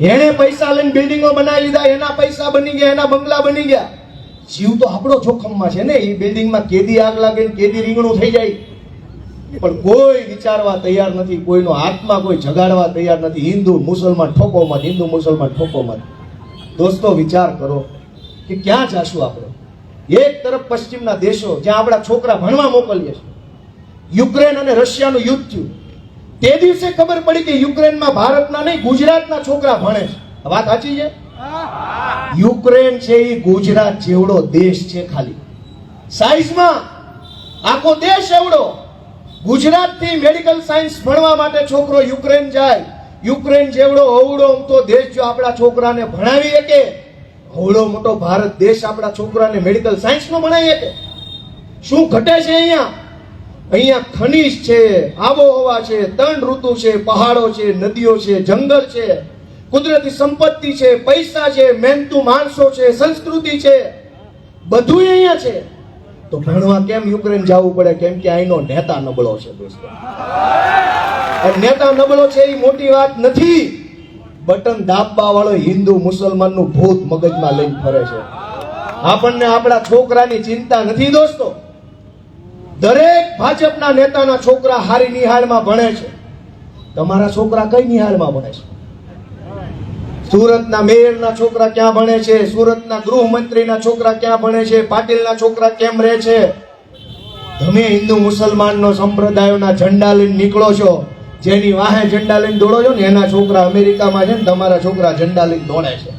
એને પૈસા લઈને બિલ્ડિંગો બનાવી લીધા, એના પૈસા બની ગયા, એના બંગલા બની ગયા. જીવ તો આપણો જોખમમાં છે ને, એ બિલ્ડિંગમાં કેદી આગ લાગે કેદી રીંગણું થઈ જાય. પણ કોઈ વિચારવા તૈયાર નથી, કોઈનો આત્મા કોઈ જગાડવા તૈયાર નથી, હિન્દુ, મુસલમાન ઠોકોમાં હિન્દુ, મુસલમાન ઠોકો મત. દોસ્તો, વિચાર કરો કે ક્યાં જાશું આપણે? એક તરફ પશ્ચિમના દેશો જ્યાં આપણા છોકરા ભણવા મોકલીએ છીએ યુક્રેન અને રશિયાનું યુદ્ધ થયું. તે દિવસે ખબર પડી કે યુક્રેનમાં ભારતના નહીં, ગુજરાતના છોકરા ભણે છે. વાત સાચી છે? યુક્રેન છે એ ગુજરાત જેવડો દેશ છે ખાલી. સાયન્સમાં આખો દેશ એવડો. ગુજરાતથી મેડિકલ સાયન્સ ભણવા માટે છોકરો યુક્રેન જાય. યુક્રેન જેવડો અવડો તો દેશ જો આપણા છોકરાને ભણાવી શકે અવડો મોટો ભારત દેશ આપણા છોકરાને મેડિકલ સાયન્સનો ભણાવી શકે. શું ઘટે છે અહીંયા? અહીંયા ખનીજ છે, આબોહવા છે, ત્રણ ઋતુ છે, પહાડો છે, નદીઓ છે, જંગલ છે, કુદરતી સંપત્તિ છે, પૈસા છે, મહેનતુ માણસો છે, સંસ્કૃતિ છે બધું અહીંયા છે. તો ભણવા કેમ યુક્રેન જવું પડે? કેમ કે અહીંનો નેતા નબળો છે દોસ્તો. નેતા નબળો છે એ મોટી વાત નથી. બટન દાબવા વાળો હિન્દુ મુસલમાનનું ભૂત મગજમાં લઈને ફરે છે. આપણને આપણા છોકરાની ચિંતા નથી દોસ્તો. દરેક ભાજપના નેતાના છોકરા હારી નિહાળમાં ભણે છે. તમારા છોકરા કઈ નિહાળમાં ભણે છે? સુરતના મેયરના છોકરા ક્યાં ભણે છે? સુરતના ગૃહમંત્રીના છોકરા ક્યાં ભણે છે? પાટીલના છોકરા કેમ રહે છે? તમે હિન્દુ મુસલમાનનો સંપ્રદાયોના ઝંડા લઈને નીકળો છો. જેની વાહે ઝંડા લઈને દોડો છો ને એના છોકરા અમેરિકામાં છે ને તમારા છોકરા ઝંડા લઈને દોડે છે.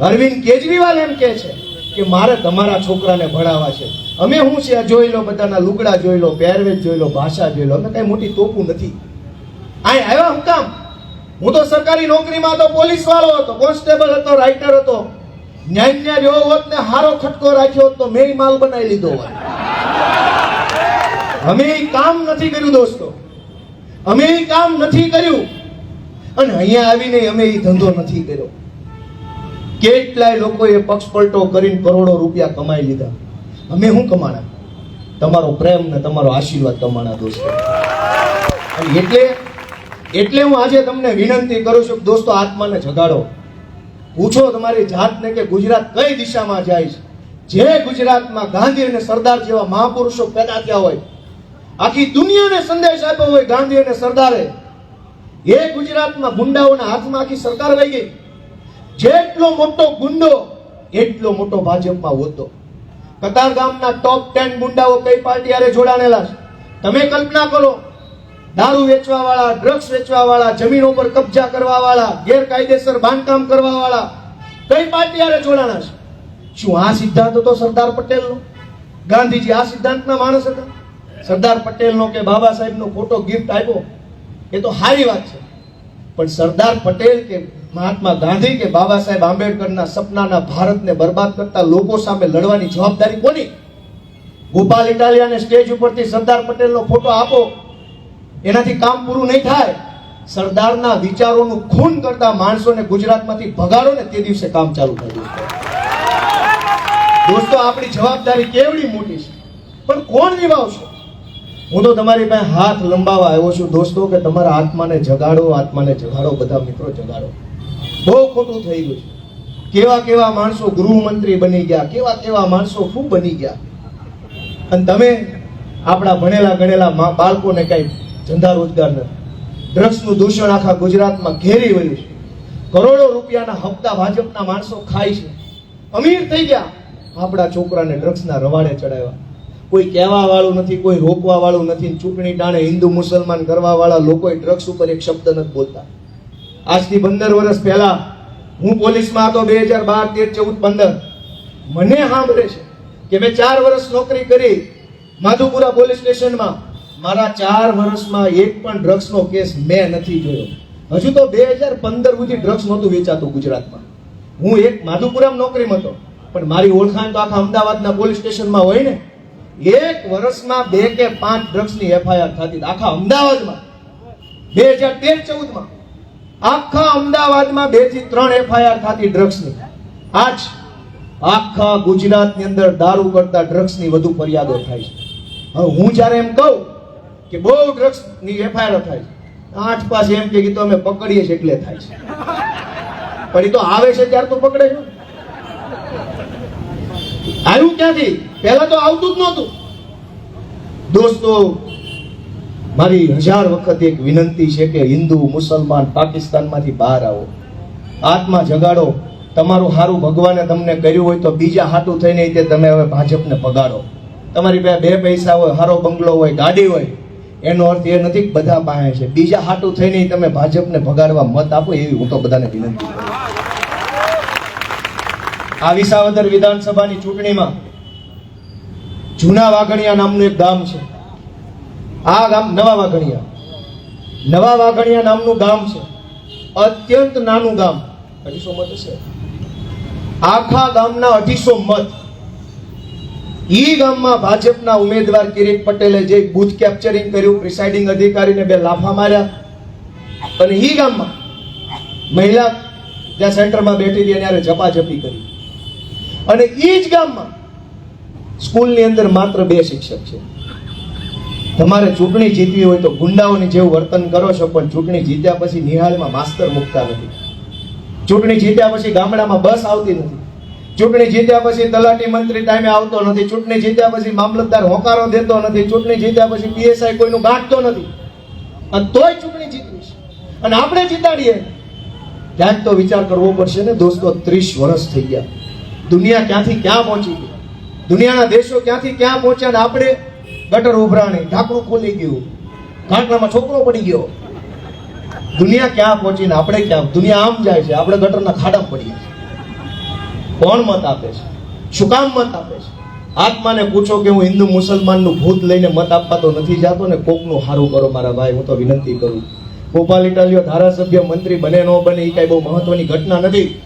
અરવિંદ કેજરીવાલ એમ કે છે. કે મારે તમારા છોકરાને ભણાવવા છે. અમે શું છે આ જોઈ લો બધાના લુગડા જોઈ લો, પહેરવેશ જોઈ લો, ભાષા જોઈ લો. અમે કઈ મોટી તોપું નથી. આ આવ્યા હું કામ? હું તો સરકારી નોકરીમાં હતો પોલીસ વાળો હતો, કોન્સ્ટેબલ હતો રાઇટર હતો. ન્યાય ન્યાય રહ્યો હોત ને હારો ખટકો રાખ્યો હોત તો મેં માલ બનાવી લીધો હોત. અમે કામ નથી કર્યું દોસ્તો. અમે કામ નથી કર્યું. અને અહીંયા આવીને અમે એ ધંધો નથી કર્યો. કેટલાય લોકોએ પક્ષ પલટો કરીને કરોડો રૂપિયા કમાઈ લીધા. અમે શું કમાણા? તમારો પ્રેમ ને તમારો આશીર્વાદ કમાણા દોસ્તો. એટલે એટલે હું આજે તમને વિનંતી કરું છું દોસ્તો, આત્માને જગાડો. પૂછો તમારી જાતને કે ગુજરાત કઈ દિશામાં જાય છે. જે ગુજરાતમાં ગાંધી અને સરદાર જેવા મહાપુરુષો પેદા થયા હોય, આખી દુનિયાને સંદેશ આપ્યો હોય ગાંધી અને સરદારે, એ ગુજરાતમાં ગુંડાઓના હાથમાં આખી સરકાર લઈ ગઈ. જેટલો મોટો ગુંડો, એટલો મોટો ભાજપમાં હોતો કતાર ગામના ટોપ ટેન ગુંડાઓ કઈ પાર્ટી આરે જોડાણેલા છે? તમે કલ્પના કરો, દારૂ વેચવા વાળા ડ્રગ્સ વેચવા વાળા જમીનો પર કબજા કરવા વાળા ગેરકાયદેસર બાંધકામ કરવા વાળા કઈ પાર્ટી આરે જોડાણા છે? શું આ સિદ્ધાંત હતો સરદાર પટેલનો? ગાંધીજી આ સિદ્ધાંતના માણસ હતા? સરદાર પટેલનો કે બાબા સાહેબનો ફોટો ગિફ્ટ આપ્યો? એ તો સારી વાત છે. પણ સરદાર પટેલ કે મહાત્મા ગાંધી કે બાબા સાહેબ આંબેડકરના સપનાના ભારતને બરબાદ કરતા લોકો સામે લડવાની જવાબદારી કોની? ગોપાલ ઇટાલિયાને સ્ટેજ ઉપરથી સરદાર પટેલનો ફોટો આપો. એનાથી કામ પૂરું નહીં થાય. સરદારના વિચારોનું ખૂન કરતા માણસોને ગુજરાતમાંથી ભગાડો ને તે દિવસે કામ ચાલુ થયું દોસ્તો, આપણી જવાબદારી કેવડી મોટી છે? પણ કોણ નિભાવશે? હું તો તમારી પાસે હાથ લંબાવા આવ્યો છું દોસ્તો કે તમારા આત્માને જગાડો આત્માને જગાડો, બધા મિત્રો જગાડો. બહુ ખોટું થઈ છે. કેવા કેવા માણસો ગૃહમંત્રી બની ગયા, કેવા કેવા માણસો શું બની ગયા. અને તમે આપણા ભણેલા ગણેલા બાળકોને કઈ ધંધા રોજગાર નથી. ડ્રગ્સનું દૂષણ આખા ગુજરાતમાં ઘેરી વળ્યું છે. કરોડો રૂપિયાના હપ્તા ભાજપના માણસો ખાય છે. અમીર થઈ ગયા. આપણા છોકરાને ડ્રગ્સના રવાડે ચડાવ્યા. કોઈ કહેવા વાળું નથી, કોઈ રોકવા વાળું નથી. ચૂંટણી ટાણે હિન્દુ મુસલમાન કરવા વાળા લોકોએ ડ્રગ્સ ઉપર એક શબ્દ નથી બોલતા. આજથી પંદર વર્ષ પહેલા હું પોલીસમાં હતો, બે હજાર બાર તેર ચૌદ પંદર. મને સાંભળે છે કે મેં ચાર વર્ષ નોકરી કરી માધુપુરા પોલીસ સ્ટેશનમાં. મારા ચાર વર્ષમાં એક પણ ડ્રગ્સનો કેસ મેં નથી જોયો. હજુ તો બે હજાર પંદર સુધી ડ્રગ્સ નહોતું વેચાતું ગુજરાતમાં. હું એક માધુપુરામાં નોકરીમાં હતો, પણ મારી ઓળખાણ તો આખા અમદાવાદના પોલીસ સ્ટેશનમાં હોય ને. એક વર્ષમાં બે કે પાંચ ડ્રગ્સની એફઆઈઆર થતી આખા અમદાવાદમાં. બે હજાર તેર ચૌદમાં. આખા અમદાવાદમાં બેથી ત્રણ એફઆઈઆર થતી ડ્રગ્સની આજ આખા ગુજરાતની અંદર દારૂ કરતા ડ્રગ્સની વધુ ફરિયાદો થાય છે. હવે હું જ્યારે એમ કહું કે બહુ ડ્રગ્સની એફઆઈઆર થાય છે, આઠ પાસ એમ કે તો અમે પકડીએ છીએ એટલે થાય છે. પણ એ તો આવે છે ત્યારે તો પકડે છે. આવ્યું ક્યાંથી? પહેલા તો આવતું જ નહોતું. દોસ્તો મારી હજાર વખત એક વિનંતી છે કે હિન્દુ, મુસલમાન, પાકિસ્તાનમાંથી બહાર આવો. આત્મા જગાડો. તમારું સારું ભગવાને તમને કર્યું હોય તો બીજા હાટું થઈને તે તમે હવે ભાજપને પગાડો. તમારી બે બે પૈસા હોય, હારો બંગલો હોય, ગાડી હોય, એનો અર્થ એ નથી બધા પાસે છે. બીજા હાટું થઈને તમે ભાજપને ભગાડવા મત આપો એવી હું તો બધાને વિનંતી કરું આ વિસાવદર વિધાનસભાની ચૂંટણીમાં જૂના વાઘણિયા નામનું એક ગામ છે. આ ગામ નવા વાઘણિયા. નવા વાઘણિયા નામનું ગામ છે. અત્યંત નાનું ગામ. અઢીસો મત છે આખા ગામના અઢીસો મત. ઈ ગામમાં ભાજપના ઉમેદવાર કિરીટ પટેલે જે બૂથ કેપ્ચરિંગ કર્યું પ્રિસાઇડિંગ અધિકારીને બે લાફા માર્યા. અને ઈ ગામમાં મહિલા જ્યાં સેન્ટરમાં બેઠી હતી એને ઝપાઝપી કરી. અને ઈ જ ગામમાં સ્કૂલની અંદર માત્ર બે શિક્ષક છે. તમારે ચૂંટણી જીતવી હોય તો ગુંડાઓની જેવું વર્તન કરો છો, પણ ચૂંટણી જીત્યા પછી નિહાળમાં માસ્તર મૂકતા નથી. ચૂંટણી જીત્યા પછી ગામડામાં બસ આવતી નથી. ચૂંટણી જીત્યા પછી તલાટી મંત્રી ટાઈમે આવતો નથી. ચૂંટણી જીત્યા પછી મામલતદાર હોકારો દેતો નથી. ચૂંટણી જીત્યા પછી પીએસઆઈ કોઈનું ગાંઠતો નથી. અને તોય ચૂંટણી જીતવી અને આપણે જીતાડીએ. ક્યાંક તો વિચાર કરવો પડશે ને, દોસ્તો, ત્રીસ વર્ષ થઈ ગયા. દુનિયા ક્યાંથી ક્યાં પહોંચી ગઈ? દુનિયાના દેશો ક્યાંથી ક્યાં પહોંચ્યા ને આપણે ગટર ઉભરાણી, ઢાંકણું ખોલી ગયું. ઘાટલામાં છોકરો પડી ગયો. દુનિયા ક્યાં પહોંચી ને આપણે ક્યાં? દુનિયા આમ જાય છે, આપણે ગટરના ખાડા પડીએ છીએ. કોણ મત આપે છે? શું કામ મત આપે છે? આત્માને પૂછો કે હું હિન્દુ મુસલમાનનું ભૂત લઈને મત આપવા તો નથી જાતો ને કોકનું સારું કરો મારા ભાઈ, હું તો વિનંતી કરું. ગોપાલ ઇટાલિયો ધારાસભ્ય, મંત્રી બને ન બને એ કઈ બહુ મહત્વની ઘટના નથી.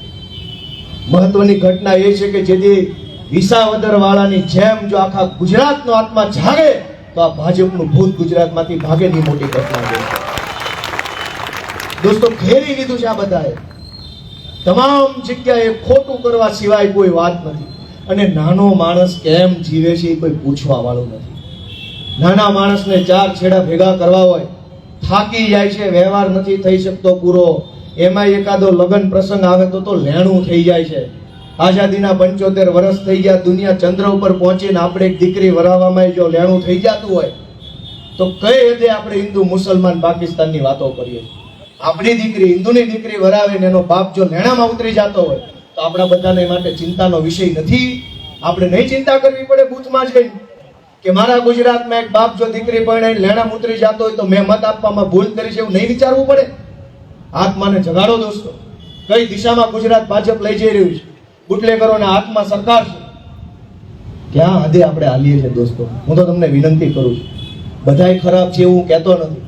મહત્વની ઘટના એ છે કે જેથી વિસાવદર વાળાની જેમ જો આખા ગુજરાતનો આત્મા જાગે, તો આ ભાજપનું ભૂત ગુજરાતમાંથી ભાગે ની મોટી ઘટના દોસ્તો, ઘેરી લીધું છે આ બધાએ. તમામ જગ્યાએ ખોટું કરવા સિવાય કોઈ વાત નથી. અને નાનો માણસ કેમ જીવે છે એ કોઈ પૂછવા વાળું નથી. નાના માણસને ચાર છેડા ભેગા કરવા હોય, થાકી જાય છે, વ્યવહાર નથી થઈ શકતો પૂરો એમાં એકાદો લગ્ન પ્રસંગ આવે તો તો લેણું થઈ જાય છે. આઝાદીના પંચોતેર વર્ષ થઈ ગયા, દુનિયા ચંદ્ર ઉપર પહોંચીને આપણે એક દીકરી વરાવવામાં જો લેણું થઈ જતું હોય, તો કઈ રીતે આપણે હિન્દુ, મુસલમાન, પાકિસ્તાનની વાતો કરીએ? આપણી દીકરી, હિન્દુની દીકરી વરાવે એનો બાપ જો લેણામાં ઉતરી જતો હોય, તો આપણા બધાને માટે ચિંતાનો વિષય નથી. આપણે નહીં ચિંતા કરવી પડે બૂથમાં જ ગઈ કે મારા ગુજરાતમાં એક બાપ જો દીકરી પરણે લેણામાં ઉતરી જતો હોય, તો મેં મત આપવામાં ભૂલ કરી છે એવું નહીં વિચારવું પડે? આત્માને જગાડો દોસ્તો. કઈ દિશામાં ગુજરાત ભાજપ લઈ જઈ રહ્યું છે? બુટલેકરોના હાથમાં સરકાર છે. ક્યાં આજે આપણે હાલીએ છીએ દોસ્તો? હું તો તમને વિનંતી કરું છું. બધાય ખરાબ છે એવું કહેતો નથી.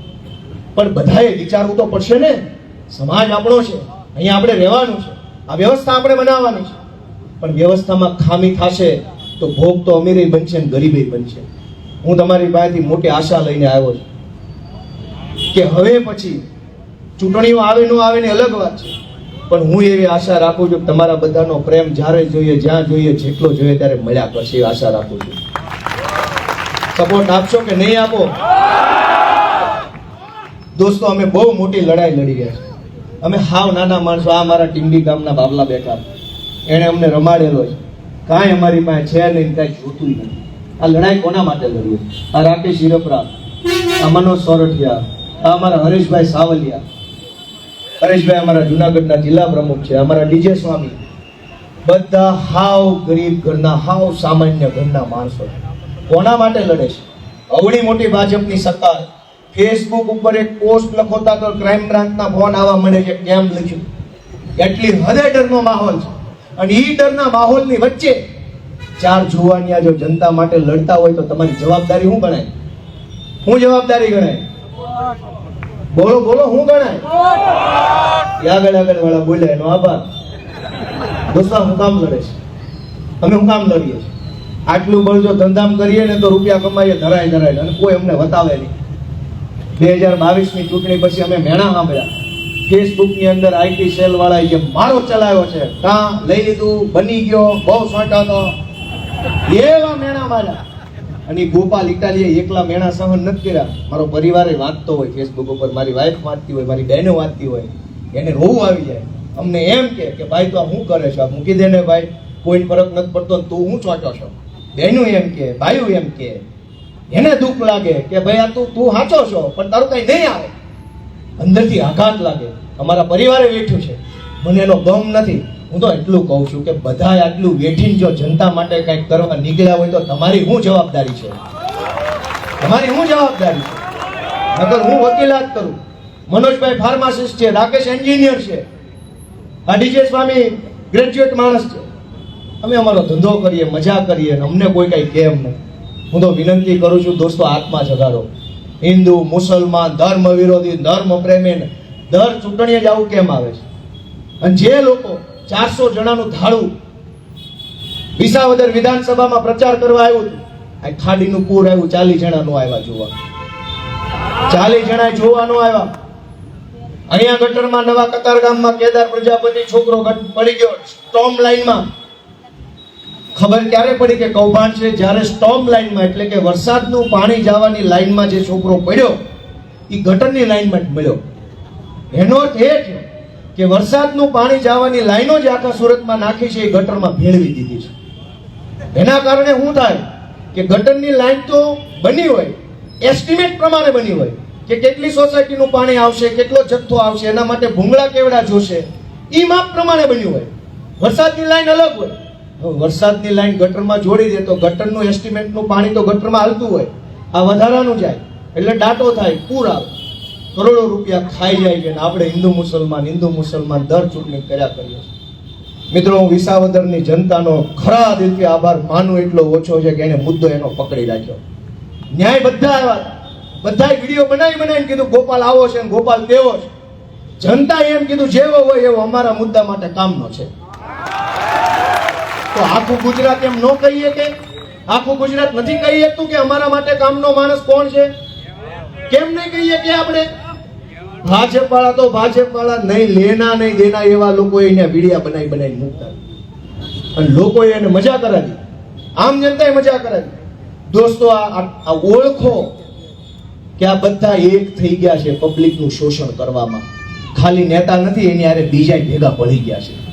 પણ બધાએ વિચારવું તો પડશે ને? સમાજ આપણો છે. અહીંયા આપણે રહેવાનું છે. આ વ્યવસ્થા આપણે બનાવવાની છે. પણ વ્યવસ્થામાં ખામી થશે તો ભોગ તો અમીરે બનશે ને ગરીબે બનશે. હું તમારી પાસેથી મોટી આશા લઈને આવ્યો છું. કે હવે પછી ચૂંટણીઓ આવે ન આવે ને અલગ વાત છે. પણ હું એવી આશા રાખું છું તમારા બધાનો પ્રેમ જ્યારે જોઈએ, જ્યાં જોઈએ, જેટલો જોઈએ ત્યારે મળ્યા કરશે આશા રાખું છું. સપોર્ટ આપશો કે નહીં આપો? દોસ્તો, અમે બહુ મોટી લડાઈ લડી ગયા છે અમે હાવ નાના માણસો, આ મારા ટીંબી ગામના બાબલા બેઠા એણે અમને રમાડેલો છે. કાંઈ અમારી પાસે છે નહીં, કાંઈ જોતું નથી. આ લડાઈ કોના માટે લડીએ આ રાકેશ હિરપરા આ મનોજ સોરઠિયા, આ અમારા હરેશભાઈ સાવલિયા. હરેશભાઈ અમારા જુનાગઢના જિલ્લા પ્રમુખ છે, અમારા ડીજે સ્વામી. બધા હાવ ગરીબ ઘરના, હાવ સામાન્ય ઘરના માણસો કોના માટે લડે છે? અવળી મોટી ભાજપની સરકાર ફેસબુક ઉપર એક પોસ્ટ લખોતા તો ક્રાઇમ બ્રાન્ચના ફોન આવવા મળે છે, કેમ લખ્યું? એટલી હદે ડરનો માહોલ છે. અને એ ડરના માહોલની વચ્ચે ચાર જુવાનિયા જો જનતા માટે લડતા હોય તો તમારી જવાબદારી શું ગણાય? શું જવાબદારી ગણાય? બોલો બોલો શું ગણાય? આગળ આગળ વાળા બોલ્યા એનો આભાર. દોસ્તા, હું કામ લડે છે. અમે હું કામ લડીએ છીએ. આટલું બળ જો ધંધામ કરીએ ને તો રૂપિયા કમાઈએ, ધરાય ધરાય. અને કોઈ અમને બતાવે નહીં. બે હજાર બાવીસની ચૂંટણી પછી અમે મેણા સાંભળ્યા. ફેસબુકની અંદર આઈટી સેલ વાળા જે મારો ચલાવ્યો છે કાં લઈ લીધું, બની ગયો, બહુ સોંટા તો એવા મેણા માર્યા. અને ગોપાલ ઇટાલિયા એકલા મેણા સહન નથી કર્યા. મારો પરિવારે વાંચતો હોય ફેસબુક ઉપર મારી વાઈફ વાંચતી હોય, મારી બહેનો વાંચતી હોય. એને રોવું આવી જાય. અમને એમ કે કે ભાઈ, તો આ શું કરે છે? મૂકી દે ને ભાઈ, કોઈ ફરક નથી પડતો, તું હું ચોંચો છો. બહેનો એમ કે, ભાઈઓ એમ કે, એને દુઃખ લાગે કે, ભાઈ, આ તું તું સાચો છો, પણ તારું કઈ નહીં આવે. અંદરથી આઘાત લાગે. અમારા પરિવારે વેઠ્યું છે. મને એનો ગમ નથી. હું તો એટલું કહું છું કે બધા આટલું વેઠીને જો જનતા માટે કંઈક કરવા નીકળ્યા હોય તો તમારી શું જવાબદારી છે? તમારી શું જવાબદારી છે? નકર હું વકીલાત કરું. મનોજભાઈ ફાર્માસિસ્ટ છે, રાકેશ એન્જિનિયર છે. આ ડીજે સ્વામી ગ્રેજ્યુએટ માણસ છે. અમે અમારો ધંધો કરીએ, મજા કરીએ અને અમને કોઈ કાંઈ કેમ નહીં. હું તો વિનંતી કરું છું દોસ્તો આત્મા જગાડો. હિન્દુ, મુસલમાન, ધર્મ વિરોધી, ધર્મ પ્રેમીને દર ચૂંટણીએ જ આવું કેમ આવે છે? અને જે લોકો ચારસો જણાનું ધાડું વિસાવદર વિધાનસભામાં પ્રચાર કરવા આવ્યું આ ખાડીનું પૂર આવ્યું, ચાલીસ જણાનું આવ્યા જોવા. ચાલીસ જણા જોવાનું આવ્યા. અહીંયા ગટરમાં નવા કતાર ગામમાં કેદાર પ્રજાપતિ છોકરો પડી ગયો. સ્ટોમ લાઈનમાં ખબર ક્યારે પડી કે કૌભાંડ છે? જ્યારે સ્ટોમ લાઈનમાં એટલે કે વરસાદનું પાણી જવાની લાઈનમાં જે છોકરો પડ્યો એ ગટરની લાઈનમાં જ મળ્યો. એનો અર્થ એ કે વરસાદનું પાણી જવાની લાઈનો જે આખા સુરતમાં નાખી છે, એ ગટરમાં ભેળવી દીધી છે. એના કારણે શું થાય કે ગટરની લાઈન તો બની હોય એસ્ટિમેટ પ્રમાણે બની હોય, કે કેટલી સોસાયટીનું પાણી આવશે, કેટલો જથ્થો આવશે, એના માટે ભૂંગળા કેવડા જોશે એ માપ પ્રમાણે બન્યું હોય. વરસાદની લાઈન અલગ હોય. વરસાદની લાઈન ગટરમાં જોડી દે તો ગટરનું એસ્ટિમેટનું પાણી તો ગટરમાં હાલતું હોય. આ વધારાનું જાય. એટલે ડાટો થાય, પૂર આવે. કરોડો રૂપિયા ખાઈ જાય છે આપણે હિન્દુ મુસલમાન હિન્દુ મુસલમાન દર ચૂંટણી કર્યા કરીએ છીએ. મિત્રો, હું વિસાવદરની જનતાનો ખરા દિલથી આભાર માનું એટલો ઓછો છે કે એને મુદ્દો એનો પકડી રાખ્યો. ન્યાય બધા આવ્યા બધા વીડિયો બનાવી બનાવીને કીધું, ગોપાલ આવો છે ને ગોપાલ તેવો છે. જનતા એમ કીધું, જેવો હોય એવો અમારા મુદ્દા માટે કામનો છે. તો આખું ગુજરાત એમ ન કહીએ કે, આખું ગુજરાત નથી કહી શકતું કે અમારા માટે કામનો માણસ કોણ છે? કેમ નહીં કહીએ કે આપણે ભાજપ વાળા તો ભાજપ વાળા નહીં, લેના નહીં, દેના એવા લોકો એને વિડિયા બનાવી બનાવી મૂકતા. અને લોકોએ એને મજા કરાવી. આમ જનતાએ મજા કરાવી. દોસ્તો, આ ઓળખો કે આ બધા એક થઈ ગયા છે પબ્લિકનું શોષણ કરવામાં. ખાલી નેતા નથી, એની હારે બીજા ભેગા પડી ગયા છે.